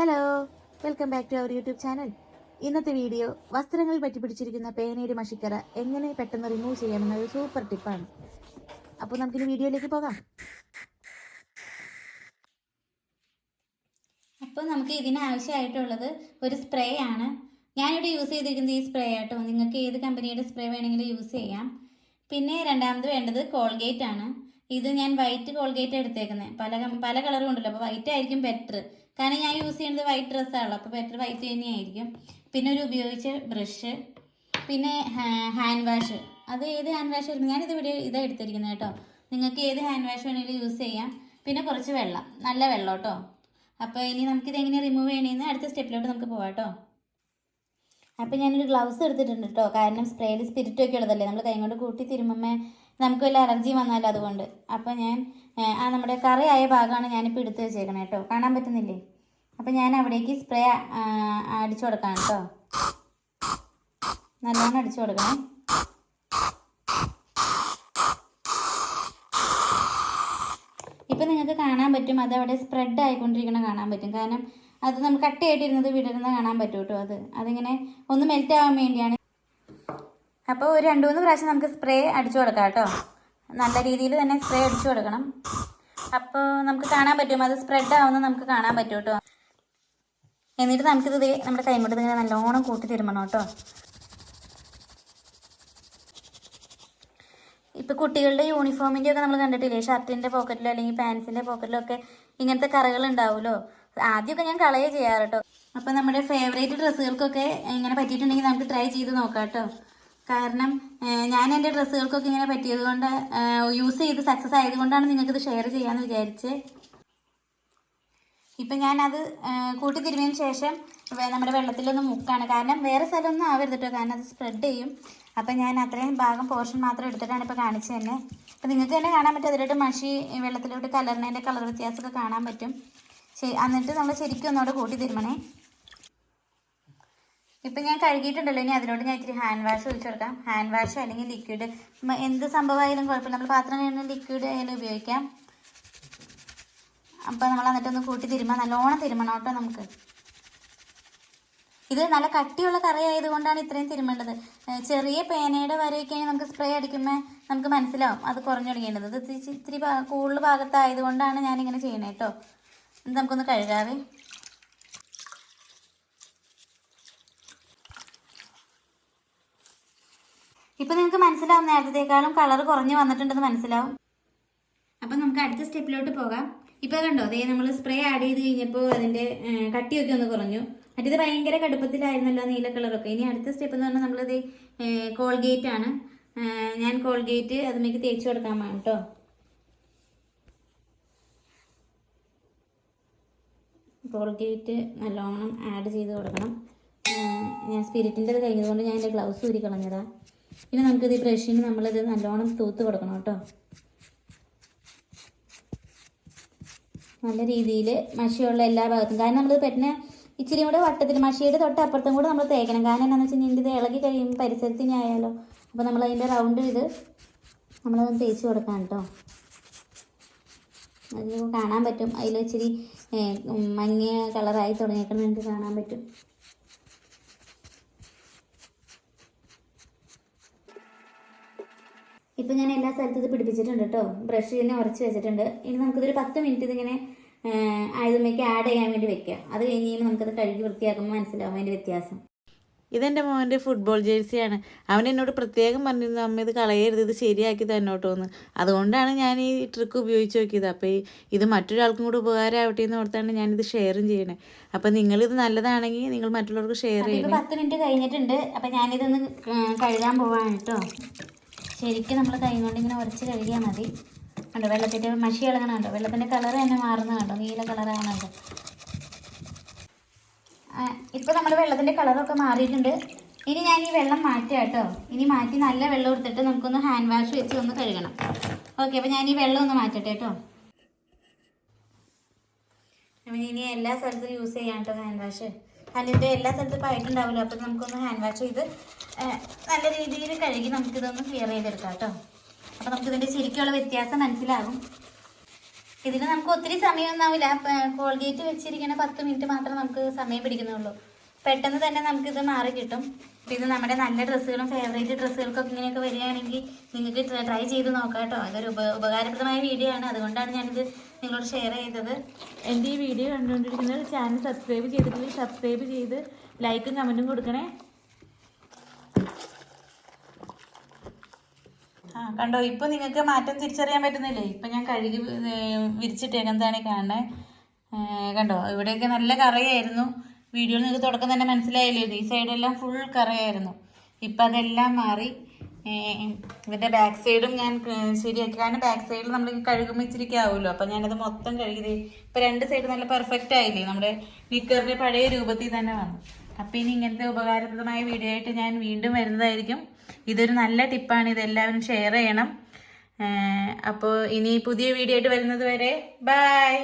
Hello welcome back to our YouTube channel ഇന്നത്തെ video വസ്ത്രങ്ങളിൽ പറ്റിപ്പിടിച്ചിരിക്കുന്ന പേനയുടെ മഷിക്കറ എങ്ങനെ പെട്ടെന്ന് റിമൂവ് ചെയ്യാമെന്ന ഒരു സൂപ്പർ ടിപ്പാണ് അപ്പോൾ നമുക്കിനി വീഡിയോയിലേക്ക് പോകാം. അപ്പോൾ നമുക്ക് ഇതിനാവശ്യമായിട്ടുള്ളത് ഒരു സ്പ്രേ ആണ്. ഞാനിവിടെ യൂസ് ചെയ്തിരിക്കുന്നത് ഈ സ്പ്രേ ആട്ടോ. നിങ്ങൾക്ക് ഏത് കമ്പനിയുടെ സ്പ്രേ വേണമെങ്കിലും യൂസ് ചെയ്യാം. പിന്നെ രണ്ടാമത് വേണ്ടത് കോൾഗേറ്റ് ആണ്. ഇത് ഞാൻ വൈറ്റ് കോൾഗേറ്റ് എടുത്തേക്കുന്നത് പല പല കളറും ഉണ്ടല്ലോ. അപ്പോൾ വൈറ്റ് ആയിരിക്കും ബെറ്റർ കാരണം ഞാൻ യൂസ് ചെയ്യുന്നത് വൈറ്റ് ഡ്രസ്സാണല്ലോ അപ്പോൾ ബെറ്റർ വൈറ്റ് തന്നെയായിരിക്കും. പിന്നെ ഒരു ഉപയോഗിച്ച ബ്രഷ് പിന്നെ ഹാൻഡ് വാഷ് അത് ഏത് ഹാൻഡ് വാഷ് ആയിരുന്നു? ഞാനിത് ഇവിടെ ഇതാണ് എടുത്തിരിക്കുന്നത് കേട്ടോ. നിങ്ങൾക്ക് ഏത് ഹാൻഡ് വാഷ് വേണമെങ്കിലും യൂസ് ചെയ്യാം. പിന്നെ കുറച്ച് വെള്ളം. നല്ല വെള്ളം കേട്ടോ. അപ്പോൾ ഇനി നമുക്കിത് എങ്ങനെ റിമൂവ് ചെയ്യണമെന്ന് അടുത്ത സ്റ്റെപ്പിലോട്ട് നമുക്ക് പോവാം കേട്ടോ. അപ്പോൾ ഞാനൊരു ഗ്ലൗസ് എടുത്തിട്ടുണ്ട് കേട്ടോ. കാരണം സ്പ്രേയിൽ സ്പിരിറ്റൊക്കെ ഉള്ളതല്ലേ. നമ്മൾ കൈ കൊണ്ട് കൂട്ടി തിരുമ്മേ നമുക്ക് വല്ല അലർജി വന്നാലും അതുകൊണ്ട്. അപ്പോൾ ഞാൻ ആ നമ്മുടെ കറിയായ ഭാഗമാണ് ഞാനിപ്പോൾ എടുത്ത് വെച്ചേക്കണേ കേട്ടോ കാണാൻ പറ്റുന്നില്ലേ? അപ്പോൾ ഞാൻ അവിടേക്ക് സ്പ്രേ അടിച്ചു കൊടുക്കാം കേട്ടോ നല്ലോണം അടിച്ചു കൊടുക്കണേ. ഇപ്പം നിങ്ങൾക്ക് കാണാൻ പറ്റും. അത് അവിടെ സ്പ്രെഡ് ആയിക്കൊണ്ടിരിക്കണം കാണാൻ പറ്റും. കാരണം അത് നമുക്ക് കട്ടിയായിട്ടിരുന്നത് വിടരുന്ന കാണാൻ പറ്റും കേട്ടോ അത്. അതിങ്ങനെ ഒന്ന് മെൽറ്റ് ആവാൻ വേണ്ടിയാണ് അപ്പോൾ ഒരു രണ്ട് മൂന്ന് പ്രാവശ്യം നമുക്ക് സ്പ്രേ അടിച്ചു കൊടുക്കാം കേട്ടോ. നല്ല രീതിയിൽ തന്നെ സ്പ്രേ അടിച്ചു കൊടുക്കണം. അപ്പോൾ നമുക്ക് കാണാൻ പറ്റും. അത് സ്പ്രെഡ് ആവുന്നത് നമുക്ക് കാണാൻ പറ്റും കേട്ടോ. എന്നിട്ട് നമുക്കിത് നമ്മുടെ കൈ കൊണ്ട് ഇങ്ങനെ നല്ലോണം കൂട്ടി തിരുമണം കേട്ടോ. ഇപ്പോൾ കുട്ടികളുടെ യൂണിഫോമിന്റെ ഒക്കെ നമ്മൾ കണ്ടിട്ടില്ലേ? ഷർട്ടിന്റെ പോക്കറ്റിലോ അല്ലെങ്കിൽ പാൻസിന്റെ പോക്കറ്റിലോ ഒക്കെ ഇങ്ങനത്തെ കറകൾ ഉണ്ടാവുമല്ലോ? ആദ്യമൊക്കെ ഞാൻ കളയേ ചെയ്യാറ് കേട്ടോ. അപ്പൊ നമ്മുടെ ഫേവറേറ്റ് ഡ്രസ്സുകൾക്കൊക്കെ ഇങ്ങനെ പറ്റിയിട്ടുണ്ടെങ്കിൽ നമുക്ക് ട്രൈ ചെയ്ത് നോക്കാം കേട്ടോ. കാരണം ഞാൻ എന്റെ ഡ്രസ്സുകൾക്കൊക്കെ ഇങ്ങനെ പറ്റിയത് കൊണ്ട് യൂസ് ചെയ്ത് സക്സസ് ആയതുകൊണ്ടാണ് നിങ്ങൾക്കിത് ഷെയർ ചെയ്യാമെന്ന് വിചാരിച്ച്. ഇപ്പം ഞാനത് കൂട്ടി ശേഷം നമ്മുടെ വെള്ളത്തിലൊന്ന് മുക്കാണ്. കാരണം വേറെ സ്ഥലമൊന്നും ആവരുത് കേട്ടോ കാരണം അത് സ്പ്രെഡ് ചെയ്യും. അപ്പം ഞാൻ അത്രയും ഭാഗം പോർഷൻ മാത്രം എടുത്തിട്ടാണ് ഇപ്പോൾ കാണിച്ചത് തന്നെ. അപ്പം നിങ്ങൾക്ക് തന്നെ കാണാൻ പറ്റും. അതിലോട്ട് മഷി വെള്ളത്തിലോട്ട് കലറിനതിന്റെ കളർ വ്യത്യാസമൊക്കെ കാണാൻ പറ്റും. ശരി എന്നിട്ട് നമ്മൾ ശരിക്കും ഒന്നുകൂടെ കൂട്ടി ഇപ്പം ഞാൻ കഴുകിയിട്ടുണ്ടല്ലോ ഇനി അതിനോട് ഞാൻ ഇത്തിരി ഹാൻഡ് വാഷ് ഒഴിച്ചു കൊടുക്കാം. ഹാൻഡ് വാഷ് അല്ലെങ്കിൽ ലിക്വിഡ് എന്ത് സംഭവമായാലും കുഴപ്പമില്ല. നമ്മൾ പാത്രം കഴിയുന്ന ലിക്വിഡ് ആയാലും ഉപയോഗിക്കാം. അപ്പം നമ്മൾ എന്നിട്ടൊന്ന് കൂട്ടി തിരുമാൻ നല്ലോണം തിരുമണം കേട്ടോ നമുക്ക്. ഇത് നല്ല കട്ടിയുള്ള കറി ആയതുകൊണ്ടാണ് ഇത്രയും തിരുമേണ്ടത്. ചെറിയ പേനയുടെ വരെയൊക്കെയാണെങ്കിൽ നമുക്ക് സ്പ്രേ അടിക്കുമ്പോൾ നമുക്ക് മനസ്സിലാവും അത് കുറഞ്ഞു തുടങ്ങേണ്ടത്. ഇത് ഇത്തിരി- കൂടുതൽ ഭാഗത്തായതുകൊണ്ടാണ് ഞാനിങ്ങനെ ചെയ്യണേ കേട്ടോ. ഇത് നമുക്കൊന്ന് കഴുകാവേ. ഇപ്പം നിങ്ങൾക്ക് മനസ്സിലാവും നേരത്തേക്കാളും കളർ കുറഞ്ഞു വന്നിട്ടുണ്ടെന്ന് മനസ്സിലാവും. അപ്പം നമുക്ക് അടുത്ത സ്റ്റെപ്പിലോട്ട് പോകാം. ഇപ്പൊ കണ്ടോ അതേ നമ്മൾ സ്പ്രേ ആഡ് ചെയ്ത് കഴിഞ്ഞപ്പോൾ അതിന്റെ കട്ടിയൊക്കെ ഒന്ന് കുറഞ്ഞു. മറ്റേത് ഭയങ്കര കടുപ്പത്തിലായിരുന്നല്ലോ നീല കളറൊക്കെ. ഇനി അടുത്ത സ്റ്റെപ്പ് എന്ന് പറഞ്ഞാൽ നമ്മളത് കോൾഗേറ്റ് ആണ്. ഞാൻ കോൾഗേറ്റ് അതിലേക്ക് തേച്ച് കൊടുക്കാൻ കേട്ടോ കോൾഗേറ്റ് നല്ലോണം ആഡ് ചെയ്ത് കൊടുക്കണം. ഞാൻ സ്പിരിറ്റിന്റെ കഴിഞ്ഞതുകൊണ്ട് ഞാൻ എന്റെ ഗ്ലൗസ് ഊരി കളഞ്ഞതാണ് പിന്നെ നമുക്കിത് ഈ ബ്രഷിന് നമ്മളിത് നല്ലോണം തൂത്ത് കൊടുക്കണം കേട്ടോ. നല്ല രീതിയിൽ മഷിയുള്ള എല്ലാ ഭാഗത്തും. കാരണം നമ്മൾ പറ്റുന്ന ഇച്ചിരി കൂടെ വട്ടത്തിൽ മഷിയുടെ തൊട്ട് അപ്പുറത്തും കൂടെ നമ്മൾ തേക്കണം. കാരണം എന്താണെന്ന് വെച്ച് കഴിഞ്ഞാൽ ഇളകി കഴിയുമ്പോൾ പരിസരത്തിന് ആയാലോ. അപ്പോൾ നമ്മൾ അതിന്റെ റൗണ്ട് ഇത് നമ്മളതൊന്ന് തേച്ച് കൊടുക്കാം കേട്ടോ. അത് കാണാൻ പറ്റും. അതിൽ ഇച്ചിരി മഞ്ഞ കളറായി തുടങ്ങിയേക്കണം നിങ്ങൾക്ക് കാണാൻ പറ്റും. ഇപ്പം ഞാൻ എല്ലാ സ്ഥലത്തും ഇത് പിടിപ്പിച്ചിട്ടുണ്ട് കേട്ടോ ബ്രഷ് തന്നെ ഉറച്ച് വെച്ചിട്ടുണ്ട്. ഇനി നമുക്കിതൊരു പത്ത് മിനിറ്റ് ഇതിങ്ങനെ ആയതുമ്മേക്ക് ആഡ് ചെയ്യാൻ വേണ്ടി വെക്കാം. അത് കഴിഞ്ഞ് കഴിയുമ്പോൾ നമുക്കത് കഴുകി വൃത്തിയാക്കുമ്പോൾ മനസ്സിലാവും അതിന്റെ വ്യത്യാസം. ഇതെന്റെ മോന്റെ ഫുട്ബോൾ ജേഴ്സിയാണ് അവൻ എന്നോട് പ്രത്യേകം പറഞ്ഞിരുന്നു അമ്മ ഇത് കളയരുത് ഇത് ശരിയാക്കി തന്നോട്ടോ എന്ന് അതുകൊണ്ടാണ് ഞാൻ ഈ ട്രിക്ക് ഉപയോഗിച്ച് നോക്കിയത്. അപ്പോൾ ഈ ഇത് മറ്റൊരാൾക്കും കൂടെ ഉപകാരമാവട്ടെ എന്ന് ഓർത്താണ് ഞാനിത് ഷെയറും ചെയ്യണേ. അപ്പം നിങ്ങളിത് നല്ലതാണെങ്കിൽ നിങ്ങൾ മറ്റുള്ളവർക്ക് ഷെയർ ചെയ്യണം. പത്ത് മിനിറ്റ് കഴിഞ്ഞിട്ടുണ്ട്. അപ്പം ഞാനിതൊന്ന് കഴുകാൻ പോവാണ് കേട്ടോ ശരിക്കും നമ്മൾ കൈ കൊണ്ട് ഇങ്ങനെ ഉരച്ച് കഴുകിയാൽ മതി. കണ്ടോ? വെള്ളത്തിന്റെ മഷി ഇളകണം കണ്ടോ? വെള്ളത്തിന്റെ കളർ തന്നെ മാറുന്ന കണ്ടോ? നീല കളറാണ് കണ്ടോ ഇപ്പോൾ നമ്മൾ വെള്ളത്തിന്റെ കളറൊക്കെ മാറിയിട്ടുണ്ട്. ഇനി ഞാൻ ഈ വെള്ളം മാറ്റുക കേട്ടോ. ഇനി മാറ്റി നല്ല വെള്ളം എടുത്തിട്ട് നമുക്കൊന്ന് ഹാൻഡ് വാഷ് വെച്ച് ഒന്ന് കഴുകണം. ഓക്കെ അപ്പോൾ ഞാൻ ഈ വെള്ളം ഒന്ന് മാറ്റട്ടെ കേട്ടോ. ഇനി എല്ലാ സ്ഥലത്തും യൂസ് ചെയ്യാം കേട്ടോ ഹാൻഡ് വാഷ് ഹാൻഡിന്റെ എല്ലാ സ്ഥലത്തും പായിട്ടുണ്ടാവില്ല? അപ്പം നമുക്കൊന്ന് ഹാൻഡ് വാഷ് ചെയ്ത് നല്ല രീതിയിൽ കഴുകി നമുക്കിതൊന്ന് ക്ലിയർ ചെയ്തെടുക്കാം കേട്ടോ. അപ്പം നമുക്കിതിന്റെ ശരിക്കുള്ള വ്യത്യാസം മനസ്സിലാകും. ഇതിന് നമുക്ക് ഒത്തിരി സമയമൊന്നും ആവില്ല കോൾഗേറ്റ് വെച്ചിരിക്കണ പത്ത് മിനിറ്റ് മാത്രമേ നമുക്ക് സമയം പിടിക്കുന്നുള്ളൂ. പെട്ടെന്ന് തന്നെ നമുക്കിത് മാറി കിട്ടും. പിന്നെ ഇത് നമ്മുടെ നല്ല ഡ്രസ്സുകളും ഫേവറേറ്റ് ഡ്രസ്സുകൾക്കൊക്കെ ഇങ്ങനെയൊക്കെ വരികയാണെങ്കിൽ നിങ്ങൾക്ക് ട്രൈ ചെയ്ത് നോക്കാം കേട്ടോ. അതൊരു ഉപ ഉപകാരപ്രദമായ വീഡിയോ ആണ്. അതുകൊണ്ടാണ് ഞാനിത് നിങ്ങളോട് ഷെയർ ചെയ്തത്. എന്റെ ഈ വീഡിയോ കണ്ടുകൊണ്ടിരിക്കുന്നത് ചാനൽ സബ്സ്ക്രൈബ് ചെയ്തിട്ടില്ലെങ്കിൽ സബ്സ്ക്രൈബ് ചെയ്ത് ലൈക്കും കമന്റും കൊടുക്കണേ. ആ കണ്ടോ? ഇപ്പൊ നിങ്ങൾക്ക് മാറ്റം തിരിച്ചറിയാൻ പറ്റുന്നില്ലേ? ഇപ്പൊ ഞാൻ കഴുകി കാണേ കാണണേ കണ്ടോ? ഇവിടെയൊക്കെ നല്ല കറയായിരുന്നു. വീഡിയോയിൽ നിങ്ങൾക്ക് തുടക്കം തന്നെ മനസ്സിലായില്ലേ? ഈ സൈഡെല്ലാം ഫുൾ കറയായിരുന്നു. ഇപ്പം അതെല്ലാം മാറി. ഇതിന്റെ ബാക്ക് സൈഡും ഞാൻ ശരിയാക്കി. കാരണം ബാക്ക് സൈഡിൽ നമ്മൾ കഴുകുമ്പോൾ ഇച്ചിരി ആവുമല്ലോ അപ്പം ഞാനത് മൊത്തം കഴുകി ഇപ്പം രണ്ട് സൈഡ് നല്ല പെർഫെക്റ്റ് ആയില്ലേ? നമ്മുടെ നിക്കറിന്റെ പഴയ രൂപത്തിൽ തന്നെ വന്നു. അപ്പം ഇനി ഇങ്ങനത്തെ ഉപകാരപ്രദമായ വീഡിയോ ആയിട്ട് ഞാൻ വീണ്ടും വരുന്നതായിരിക്കും. ഇതൊരു നല്ല ടിപ്പാണ് ഇതെല്ലാവരും ഷെയർ ചെയ്യണം. അപ്പോൾ ഇനി പുതിയ വീഡിയോ ആയിട്ട് വരുന്നത് വരെ ബൈ